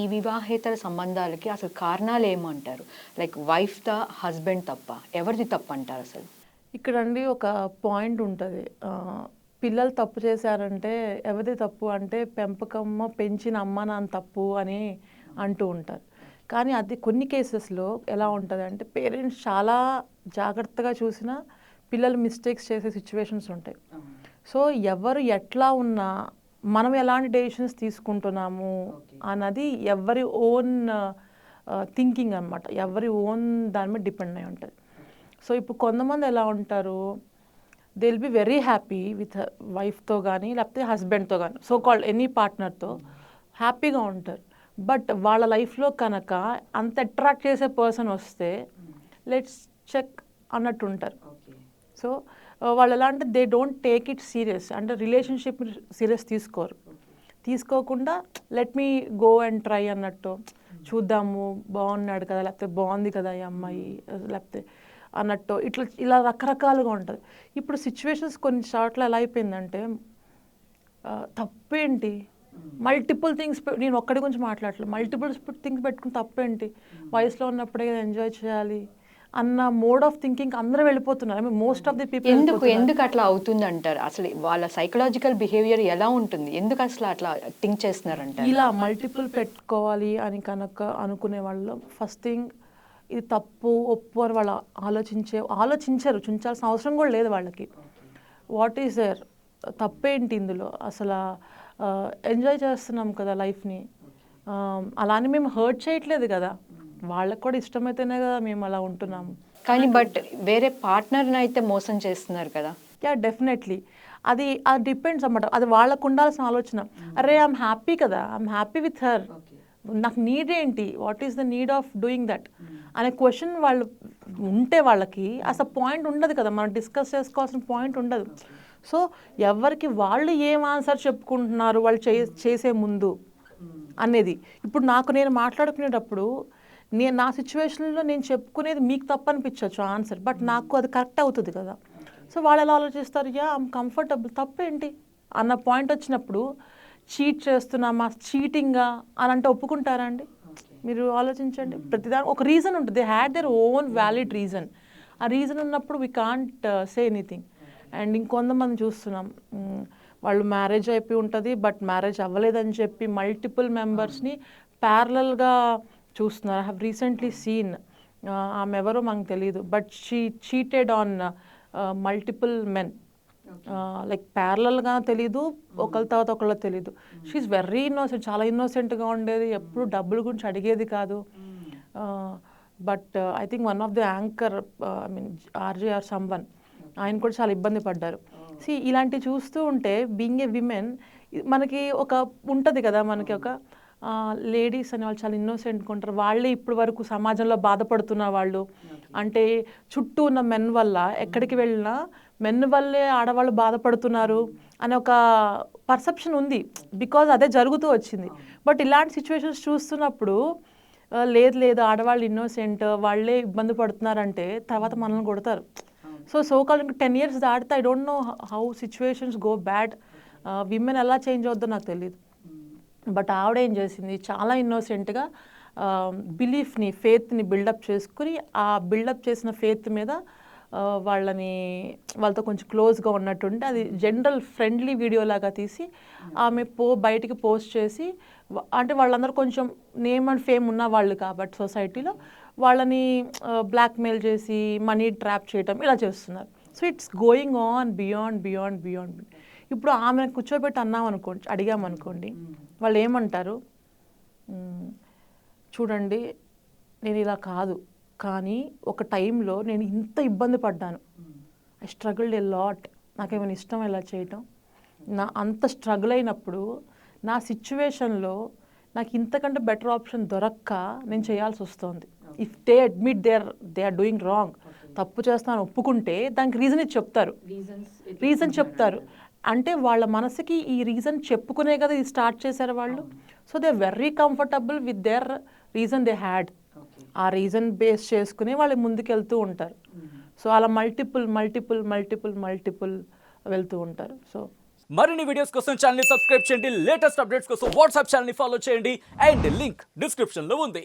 ఈ వివాహేతర సంబంధాలకి అసలు కారణాలు ఏమంటారు? లైక్ వైఫ్ ద హస్బెండ్ తప్ప ఎవరిది తప్ప అంటారు అసలు? ఇక్కడ అండి ఒక పాయింట్ ఉంటుంది. పిల్లలు తప్పు చేశారంటే ఎవరిది తప్పు అంటే పెంపకమ్మ పెంచిన అమ్మ నాన్న తప్పు అని అంటూ ఉంటారు. కానీ అది కొన్ని కేసెస్లో ఎలా ఉంటుంది అంటే పేరెంట్స్ చాలా జాగ్రత్తగా చూసినా పిల్లలు మిస్టేక్స్ చేసే సిచ్యువేషన్స్ ఉంటాయి. సో ఎవరు ఎట్లా ఉన్నా మనం ఎలాంటి డెసిషన్స్ తీసుకుంటున్నాము అన్నది ఎవరి ఓన్ థింకింగ్ అన్నమాట. ఎవరి ఓన్ దాని మీద డిపెండ్ అయి ఉంటుంది. సో ఇప్పుడు కొంతమంది ఎలా ఉంటారు they will be very happy with వైఫ్తో కానీ లేకపోతే హస్బెండ్తో కానీ సో కాల్డ్ ఎనీ పార్ట్నర్తో హ్యాపీగా ఉంటారు. బట్ వాళ్ళ లైఫ్లో కనుక అంత అట్రాక్ట్ చేసే పర్సన్ వస్తే లెట్స్ చెక్ అన్నట్టు ఉంటారు. సో వాళ్ళు ఎలా అంటే they don't take it serious. అంటే రిలేషన్షిప్ సీరియస్ తీసుకోరు. తీసుకోకుండా let me go and try అన్నట్టు. చూద్దాము బాగున్నాడు కదా లేకపోతే బాగుంది కదా ఈ అమ్మాయి లేకపోతే అన్నట్టు. ఇట్లా ఇలా రకరకాలుగా ఉంటుంది. ఇప్పుడు సిచ్యువేషన్స్ కొన్ని చోట్ల ఎలా అయిపోయిందంటే తప్పేంటి? మల్టిపుల్ థింగ్స్ నేను ఒక్కడి గురించి మాట్లాడలేదు మల్టిపుల్ థింగ్స్ పెట్టుకుని తప్పేంటి? వయసులో ఉన్నప్పుడే ఎంజాయ్ చేయాలి. అన్న మోడ్ ఆఫ్ థింకింగ్ అందరూ వెళ్ళిపోతున్నారు. I mean most of the people ఎందుకు? ఎందుకు అట్లా అవుతుంది అంటారు అసలు వాళ్ళ సైకలాజికల్ బిహేవియర్ ఎలా ఉంటుంది? ఎందుకు అసలు అట్లా థింక్ చేస్తున్నారంటారు? ఇలా మల్టిపుల్ పెట్టుకోవాలి అని కనుక అనుకునే వాళ్ళు. ఫస్ట్ థింగ్ ఇది తప్పు ఒప్పు అని వాళ్ళు ఆలోచించే ఆలోచించరు. చించాల్సిన అవసరం కూడా లేదు వాళ్ళకి. వాట్ ఈస్ దేర్ తప్పేంటి ఇందులో? అసలు ఎంజాయ్ చేస్తున్నాం కదా లైఫ్ని. అలానే మేము హర్ట్ చేయట్లేదు కదా. వాళ్ళకి కూడా ఇష్టమైతేనే కదా మేము అలా ఉంటున్నాము. కానీ బట్ వేరే పార్ట్నర్ని అయితే మోసం చేస్తున్నారు కదా. Yeah definitely. అది అది డిపెండ్స్ అన్నమాట. అది వాళ్ళకు ఉండాల్సిన ఆలోచన. అరే ఐఎమ్ హ్యాపీ కదా. ఐఎమ్ హ్యాపీ విత్ హర్ నాకు నీడ్ ఏంటి? What is the need of doing that అనే క్వశ్చన్ వాళ్ళు ఉంటే వాళ్ళకి అసలు పాయింట్ ఉండదు కదా. మనం డిస్కస్ చేసుకోవాల్సిన పాయింట్ ఉండదు. సో ఎవరికి వాళ్ళు ఏం ఆన్సర్ చెప్పుకుంటున్నారు వాళ్ళు చే చేసే ముందు అనేది. ఇప్పుడు నాకు నేను మాట్లాడుకునేటప్పుడు నేను నా సిచ్యువేషన్లో నేను చెప్పుకునేది మీకు తప్పు అనిపించవచ్చు ఆన్సర్ బట్ నాకు అది కరెక్ట్ అవుతుంది కదా. సో వాళ్ళు ఎలా ఆలోచిస్తారు? Yeah I'm comfortable. తప్పేంటి? అన్న పాయింట్ వచ్చినప్పుడు చీట్ చేస్తున్నామా? చీటింగా అని అంటే ఒప్పుకుంటారా అండి? మీరు ఆలోచించండి. ప్రతిదానికి ఒక రీజన్ ఉంటుంది. They had their own valid reason ఆ రీజన్ ఉన్నప్పుడు we can't say anything and ఇంకొంతమంది చూస్తున్నాం. మ్, వాళ్ళు మ్యారేజ్ అయిపోయి ఉంటుంది బట్ మ్యారేజ్ అవ్వలేదని చెప్పి మల్టిపుల్ మెంబర్స్ని ప్యారలల్గా చూస్తున్నారు. ఐ హ్యావ్ రీసెంట్లీ సీన్ ఆమె ఎవరో మనకు తెలియదు but she cheated on multiple men like ప్యారలల్గా తెలీదు ఒకళ్ళ తర్వాత ఒకళ్ళ తెలీదు. షీఈ్ వెరీ ఇన్నోసెంట్ చాలా ఇన్నోసెంట్గా ఉండేది. ఎప్పుడు డబ్బుల గురించి అడిగేది కాదు. But I think one of the anchor I mean RJ or someone ఆయన కూడా చాలా ఇబ్బంది పడ్డారు. సి ఇలాంటివి చూస్తూ ఉంటే బీయింగ్ ఏ విమెన్ మనకి ఒక ఉంటుంది కదా మనకి ఒక లేడీస్ అనే వాళ్ళు చాలా ఇన్నోసెంట్గా ఉంటారు. వాళ్ళే ఇప్పటి వరకు సమాజంలో బాధపడుతున్న వాళ్ళు. అంటే చుట్టూ ఉన్న మెన్ వల్ల ఎక్కడికి వెళ్ళినా మెన్ వల్లే ఆడవాళ్ళు బాధపడుతున్నారు అనే ఒక పర్సెప్షన్ ఉంది. బికాజ్ అదే జరుగుతూ వచ్చింది. బట్ ఇలాంటి సిచ్యువేషన్స్ చూస్తున్నప్పుడు లేదు లేదు ఆడవాళ్ళు ఇన్నోసెంట్ వాళ్ళే ఇబ్బంది పడుతున్నారంటే తర్వాత మనల్ని కొడతారు. So so call ten years దాటితే I don't know how situations go bad women ఎలా చేంజ్ అవుద్దో నాకు తెలియదు బట్ ఆవిడ ఏం చేసింది? చాలా ఇన్నోసెంట్గా బిలీఫ్ని ఫేత్ని బిల్డప్ చేసుకుని ఆ బిల్డప్ చేసిన ఫేత్ మీద వాళ్ళని వాళ్ళతో కొంచెం క్లోజ్గా ఉన్నట్టుంటే అది జనరల్ ఫ్రెండ్లీ వీడియో లాగా తీసి ఆమె పో బయటికి పోస్ట్ చేసి అంటే వాళ్ళందరూ కొంచెం నేమ్ అండ్ ఫేమ్ ఉన్న వాళ్ళు కాబట్టి సొసైటీలో వాళ్ళని బ్లాక్మెయిల్ చేసి మనీ ట్రాప్ చేయటం ఇలా చేస్తున్నారు. So it's going on beyond beyond beyond ఇప్పుడు ఆమె కూర్చోబెట్టి అన్నాం అనుకోండి అడిగామనుకోండి వాళ్ళు ఏమంటారు? "మ్మ్, చూడండి నేను ఇలా కాదు కానీ ఒక టైంలో నేను ఇంత ఇబ్బంది పడ్డాను. I struggled a lot. నాకేమైనా ఇష్టం ఇలా చేయటం? నా అంత స్ట్రగుల్ అయినప్పుడు నా సిచ్యువేషన్లో నాకు ఇంతకంటే బెటర్ ఆప్షన్ దొరక్క నేను చేయాల్సి వస్తుంది. If they admit they are they are doing wrong. తప్పు చేస్తాను ఒప్పుకుంటే దానికి రీజన్ ఇది చెప్తారు. రీజన్ చెప్తారు. అంటే వాళ్ళ మనసుకి ఈ రీజన్ చెప్పుకునే కదా ఇది స్టార్ట్ చేశారు వాళ్ళు. So they very comfortable with their reason they had ఆ రీజన్ బేస్ చేసుకుని వాళ్ళు ముందుకెళ్తూ ఉంటారు. సో అలా మల్టిపుల్ మల్టిపుల్ మల్టిపుల్ మల్టిపుల్ వెళ్తూ ఉంటారు. సో మరిన్ని వీడియోస్ కోసం ఛానల్ సబ్స్క్రైబ్ చేయండి. లేటెస్ట్ అప్డేట్స్ కోసం వాట్సాప్ ఛానల్ ఫాలో చేయండి. అండ్ లింక్ డిస్క్రిప్షన్లో ఉంది.